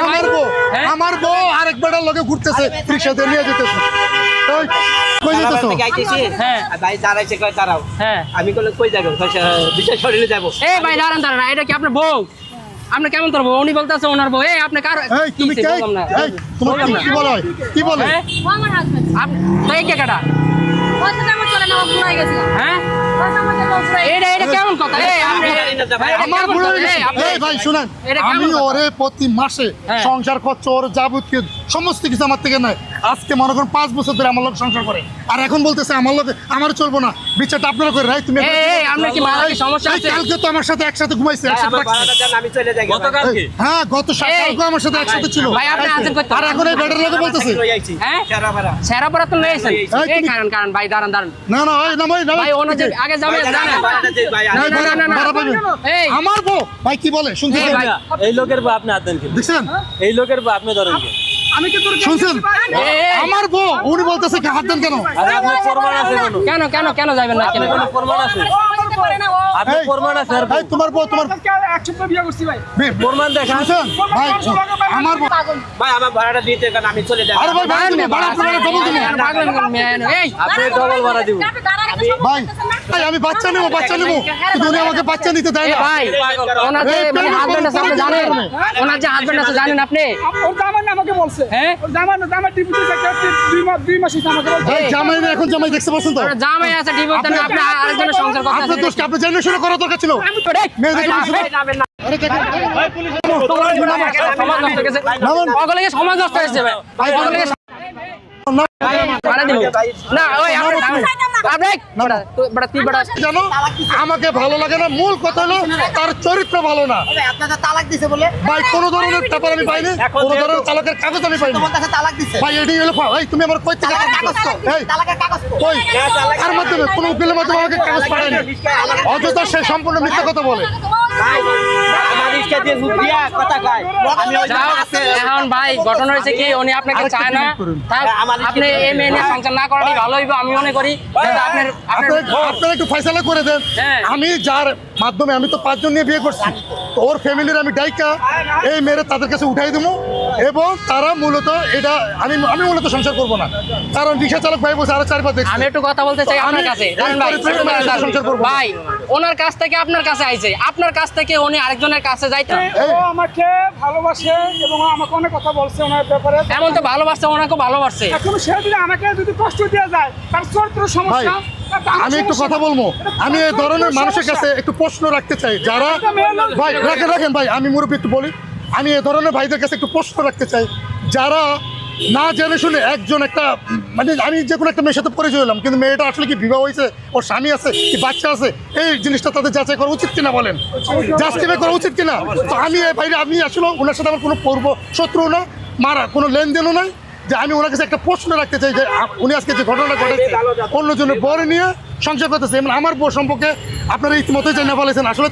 আমার বউ? আমার বউ আরেক বেটার লগে ঘুরতেছে রিক্সাতে নিয়ে যেতেছে। হ্যাঁ। আমি বলে কই যাব? বিশেষ শরীরে যাব। এই ভাই দাঁড়ান দাঁড়ান এটা কি আপনার বউ? আপনি কেমন তোর উনি বলতেছে ওনার বউ। এই আপনি কার তুমি কে? বললাম না। এই তোমার কি বলে? কি বলে? আমার হাজবেন্ড আপ- কে কাটা ওর সাথে চলে না ও বুড়াই হ্যাঁ? ওর সাথে আমাকে এটা এটা কেমন কথা? এই আমার কেমন বুড়ো? হয়ে এই ভাই শুনেন আমি কথা? ওরে প্রতি মাসে হ্যাঁ। সংসার খরচ ওর যাবতীয় সমস্ত কিছু আমার থেকে নেয়। আজকে মনে করেন পাঁচ বছর ধরে আমার লোক সংসার করে। আর এখন বলতেছে আমার লোক আমার চলবো না। বিচারটা আপনারা করে রাই তুমি এই, এই, আপনার কি মারার কি সমস্যা এই, আছে? কালকে তো আমার সাথে একসাথে ঘুমাইছে ভাই, একসাথে আমার থাকছে। ভাড়াটা দেন, আমি চলে যাই গতকালকে? হ্যাঁ গত সপ্তাহে আমার সাথে একসাথে ছিল। আর এখন এই লোকে বলতেছে। হ্যাঁ? কারণ ভাই দাঁড়ান দাঁড়ান। না না ওই না ভাই না ভাই আগে যাবে দাঁড়ান, না, না, না, না, না। আমার বউ ভাই কি বলে শুনছেন এই লোকের বা আপনি হাত দেন দেখছেন এই লোকের বা আপনি ধরেন কেন? শুনছেন এই, এই। আমার বউ উনি বলতেছে কি হাত দেন কেন আরে আপনার প্রমাণ আছে কেন কেন কেন কেন যাবেন না কেন কোনো প্রমাণ আছে প্রমাণ তোমার বউ তোমার বে- প্রমাণ দেখান ভাই আমার বউ ভাই, আমার ভাড়াটা দিতে কারণ আমি চলে যাই আরে ভাই ভাই ভাড়া আপনারা ডবল দিন পাগলেন কোন মেয়ে এই আপনি ডবল ভাড়া দিব আপনি ভাই ভাই আমি বাচ্চা নেব বাচ্চা নেব কিন্তু উনি আমাকে বাচ্চা নিতে দেয় না ভাই ওনার যে মানে হাজবেন্ড আছে আপনি জানেন। ওনার যে হাজবেন্ড আছে জানেন আপনি ওর জামাই না আমাকে বলছে হ্যাঁ? ওর জামাই না জামাই টিভিতে দুই মাস দুই মাস আমাকে বলছে ভাই জামাই না এখন জামাই দেখতে পাচ্ছেন তো জামাই আছে দেন আপনি আরেকজনের সংসার করতে আপনার দোষকে আপনি জেনে শুনে করা দরকার ছিল নামেন না। সমাজ নষ্ট হয়ে গেছে সমাজ নষ্ট হয়েছে ভাই আমাকে ভালো লাগে না, মূল কথা হলো তার চরিত্র ভালো না। ভাই, কোন ধরনের পেপার আমি পাইনি, কোন ধরনের তালাকের কাগজ আমি পাইনি। ভাই, এটাই হলো। এই, তুমি আমার কই থেকে কাগজ মাধ্যমে? কোন উকিলের মাধ্যমে আমাকে কাগজ পাঠায়নি। অযথা সে সম্পূর্ণ মিথ্যা কথা বলে। ভাই, আমার রিক্সা দিয়ে ঢুকিয়া কথা কয়। আমি ওই যাও আছে। এখন ভাই ঘটনা হয়েছে কি উনি আপনাকে চায় না। click করুন। তাই আপনি এই মেয়ে নিয়ে সংসার না করাটাই ভালো হইব আমি মনে করি। কিন্তু আপনার আপনার আপনারা আপনারা একটু ফয়সালা করে দেন। হ্যাঁ। আমি যার মাধ্যমে আমি তো পাঁচজন নিয়ে বিয়ে করছি তো ওর ফ্যামিলির আমি ডাইকা এই মেয়েরা তাদের কাছে উঠাই দেবো এবং তারা মূলত এটা আমি আমি মূলত সংসার করব না। কারণ রিক্সা চালক ভাই বসে আরও চারবার দেখছি। আমি একটু কথা বলতে চাই আপনার আমি কাছে। সংসার করব ভাই ওনার কাছ থেকে আপনার কাছে আইছে। আপনার কাছ থেকে উনি আরেকজনের কাছে যাইতো। ও আমাকে ভালোবাসে এবং আমাকে অনেক কথা বলছে ওনার ব্যাপারে। এমন তো ভালোবাসছে ওনাকে ভালোবাসছে এখন সে যদি আমাকে যদি কষ্ট দেওয়া যায় তার চরিত্র সমস্যা আমি একটু কথা বলব। আমি এই ধরনের মানুষের কাছে একটু প্রশ্ন রাখতে চাই। যারা ভাই রাখেন রাখেন ভাই আমি মুরব্বী একটু বলি। আমি এই ধরনের ভাইদের কাছে একটু প্রশ্ন রাখতে চাই। যারা না জেনে শুনে একজন একটা মানে আমি যে কোনো একটা মেয়ের সাথে পরিচয় হলাম, কিন্তু মেয়েটা আসলে কি বিবাহ হয়েছে, ওর স্বামী আছে, কি বাচ্চা আছে, এই জিনিসটা তাদের যাচাই করা উচিত কিনা বলেন? জাস্টিফাই করা উচিত কিনা? তো আমি বাইরে আমি আসলে ওনার সাথে আমার কোনো পূর্ব শত্রু না মারা, কোনো লেনদেনও নাই, যে আমি ওনার কাছে একটা প্রশ্ন রাখতে চাই যে উনি আজকে যে ঘটনা ঘটেছে, অন্যজনের বরে নিয়ে সংসার করতেছে আমার বউ সম্পর্কে আপনারা ইতিমধ্যে জানিয়ে বলেছেন, আসলে